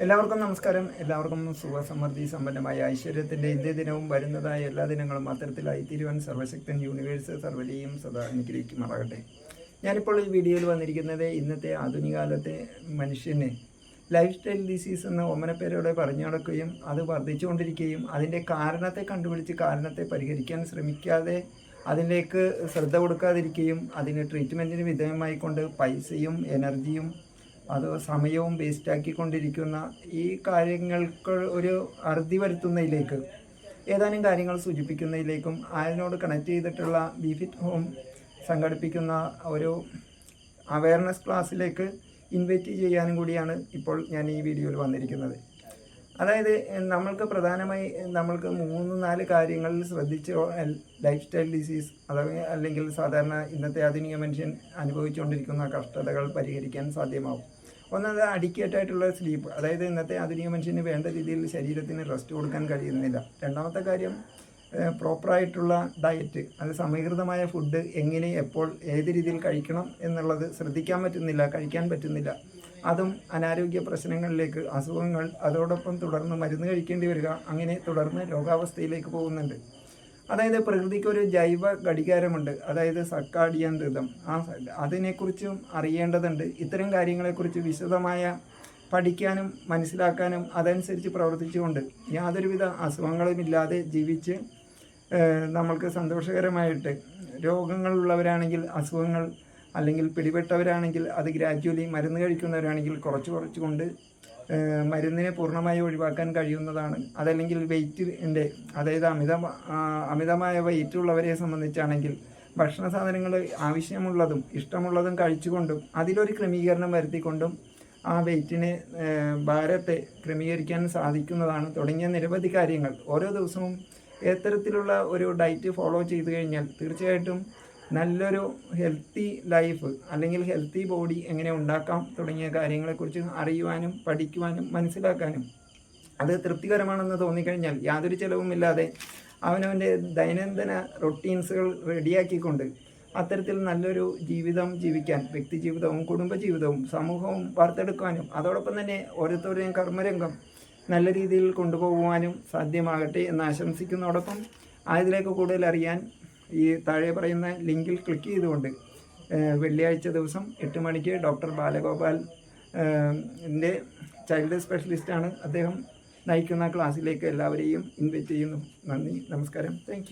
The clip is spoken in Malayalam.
എല്ലാവർക്കും നമസ്കാരം. എല്ലാവർക്കും സുഖസമൃദ്ധി സമ്പന്നമായ ഐശ്വര്യത്തിന്റെ ഇന്ത്യ ദിനവും വരുന്നതായ എല്ലാ ദിനങ്ങളും അത്തരത്തിലായി തിരുവൻ സർവശക്തൻ യൂണിവേഴ്സ് സർവലിയും സദാ അനുഗ്രഹിക്കുമാറാകട്ടെ ഞാനിപ്പോൾ ഈ വീഡിയോയിൽ വന്നിരിക്കുന്നത് ഇന്നത്തെ ആധുനിക കാലത്തെ മനുഷ്യന്. ലൈഫ് സ്റ്റൈൽ ഡിസീസ് എന്ന ഓമനപ്പേരോടെ പറഞ്ഞു നടക്കുകയും അത് വർദ്ധിച്ചുകൊണ്ടിരിക്കുകയും അതിന്റെ കാരണത്തെ കണ്ടുപിടിച്ച് കാരണത്തെ പരിഹരിക്കാൻ ശ്രമിക്കാതെ അതിലേക്ക് ശ്രദ്ധ കൊടുക്കാതിരിക്കുകയും അതിന് ട്രീറ്റ്മെന്റിന് വിധേയമായിക്കൊണ്ട് പൈസയും എനർജിയും അത് സമയവും വേസ്റ്റാക്കിക്കൊണ്ടിരിക്കുന്ന ഈ കാര്യങ്ങൾക്ക് ഒരു അറുതി വരുത്തുന്നതിലേക്ക് ഏതാനും കാര്യങ്ങൾ സൂചിപ്പിക്കുന്നതിലേക്കും അതിനോട് കണക്ട് ചെയ്തിട്ടുള്ള ബിഫിറ്റ് ഹോം സംഘടിപ്പിക്കുന്ന ഒരു അവയർനെസ് ക്ലാസ്സിലേക്ക് ഇൻവൈറ്റ് ചെയ്യാനും കൂടിയാണ് ഇപ്പോൾ ഞാൻ ഈ വീഡിയോയിൽ വന്നിരിക്കുന്നത്. അതായത് നമ്മൾക്ക് പ്രധാനമായി നമ്മൾക്ക് മൂന്ന് നാല് കാര്യങ്ങളിൽ ശ്രദ്ധിച്ച് ലൈഫ് സ്റ്റൈൽ ഡിസീസ് അഥവാ അല്ലെങ്കിൽ സാധാരണ ഇന്നത്തെ ആധുനിക മനുഷ്യൻ അനുഭവിച്ചുകൊണ്ടിരിക്കുന്ന കഷ്ടതകൾ പരിഹരിക്കാൻ സാധ്യമാവും. ഒന്നത് അഡിക്കേറ്റായിട്ടുള്ള സ്ലീപ്പ്. അതായത് ഇന്നത്തെ ആധുനിക മനുഷ്യന് വേണ്ട രീതിയിൽ ശരീരത്തിന് റെസ്റ്റ് കൊടുക്കാൻ കഴിയുന്നില്ല. രണ്ടാമത്തെ കാര്യം പ്രോപ്പറായിട്ടുള്ള ഡയറ്റ് അത് സമീകൃതമായ ഫുഡ് എങ്ങനെ എപ്പോൾ ഏത് രീതിയിൽ കഴിക്കണം എന്നുള്ളത് ശ്രദ്ധിക്കാൻ പറ്റുന്നില്ല കഴിക്കാൻ പറ്റുന്നില്ല. അതും അനാരോഗ്യ പ്രശ്നങ്ങളിലേക്ക് അസുഖങ്ങൾ അതോടൊപ്പം തുടർന്ന് മരുന്ന് കഴിക്കേണ്ടി വരിക അങ്ങനെ തുടർന്ന് രോഗാവസ്ഥയിലേക്ക് പോകുന്നുണ്ട്. അതായത് പ്രകൃതിക്ക് ഒരു ജൈവ ഘടികാരമുണ്ട്. അതായത് സക്കാഡിയൻ ഋതം. ആ അതിനെക്കുറിച്ചും അറിയേണ്ടതുണ്ട്. ഇത്തരം കാര്യങ്ങളെക്കുറിച്ച് വിശദമായ പഠിക്കാനും മനസ്സിലാക്കാനും അതനുസരിച്ച് പ്രവർത്തിച്ചുകൊണ്ട് യാതൊരുവിധ അസുഖങ്ങളുമില്ലാതെ ജീവിച്ച് നമ്മൾക്ക് സന്തോഷകരമായിട്ട് രോഗങ്ങളുള്ളവരാണെങ്കിൽ അസുഖങ്ങൾ അല്ലെങ്കിൽ പിടിപെട്ടവരാണെങ്കിൽ അത് ഗ്രാജ്വലി മരുന്ന് കഴിക്കുന്നവരാണെങ്കിൽ കുറച്ച് കുറച്ച് കൊണ്ട് മരുന്നിനെ പൂർണമായി ഒഴിവാക്കാൻ കഴിയുന്നതാണ്. അതല്ലെങ്കിൽ വെയിറ്റിന്റെ അതായത് അമിത അമിതമായ വെയിറ്റ് ഉള്ളവരെ സംബന്ധിച്ചാണെങ്കിൽ ഭക്ഷണ സാധനങ്ങൾ ആവശ്യമുള്ളതും ഇഷ്ടമുള്ളതും കഴിച്ചുകൊണ്ടും അതിലൊരു ക്രമീകരണം വരുത്തിക്കൊണ്ടും ആ വെയിറ്റിനെ ഭാരത്തെ ക്രമീകരിക്കാൻ സാധിക്കുന്നതാണ്. തുടങ്ങിയ നിരവധി കാര്യങ്ങൾ. ഓരോ ദിവസവും എത്തരത്തിലുള്ള ഒരു ഡയറ്റ് ഫോളോ ചെയ്തു കഴിഞ്ഞാൽ തീർച്ചയായിട്ടും നല്ലൊരു ഹെൽത്തി ലൈഫ് അല്ലെങ്കിൽ ഹെൽത്തി ബോഡി എങ്ങനെ ഉണ്ടാക്കാം തുടങ്ങിയ കാര്യങ്ങളെക്കുറിച്ച് അറിയുവാനും പഠിക്കുവാനും മനസ്സിലാക്കാനും അത് തൃപ്തികരമാണെന്ന് തോന്നിക്കഴിഞ്ഞാൽ യാതൊരു ചിലവുമില്ലാതെ അവനവന്റെ ദൈനംദിന റൊട്ടീൻസുകൾ റെഡിയാക്കിക്കൊണ്ട് അത്തരത്തിൽ നല്ലൊരു ജീവിതം ജീവിക്കാൻ വ്യക്തി ജീവിതവും കുടുംബജീവിതവും സമൂഹവും വാർത്തെടുക്കുവാനും അതോടൊപ്പം തന്നെ ഓരോരുത്തരുടെയും കർമ്മരംഗം നല്ല രീതിയിൽ കൊണ്ടുപോകുവാനും സാധ്യമാകട്ടെ എന്ന് ആശംസിക്കുന്നതോടൊപ്പം ആയതിലേക്ക് കൂടുതൽ അറിയാൻ ഈ താഴെ പറയുന്ന ലിങ്കിൽ ക്ലിക്ക് ചെയ്തുകൊണ്ട് വെള്ളിയാഴ്ച ദിവസം എട്ട് മണിക്ക് ഡോക്ടർ ബാലഗോപാൽ എന്റെ ചൈൽഡ് സ്പെഷ്യലിസ്റ്റാണ് അദ്ദേഹം നയിക്കുന്ന ക്ലാസ്സിലേക്ക് എല്ലാവരെയും ഇൻവൈറ്റ് ചെയ്യുന്നു. നന്ദി നമസ്കാരം. താങ്ക്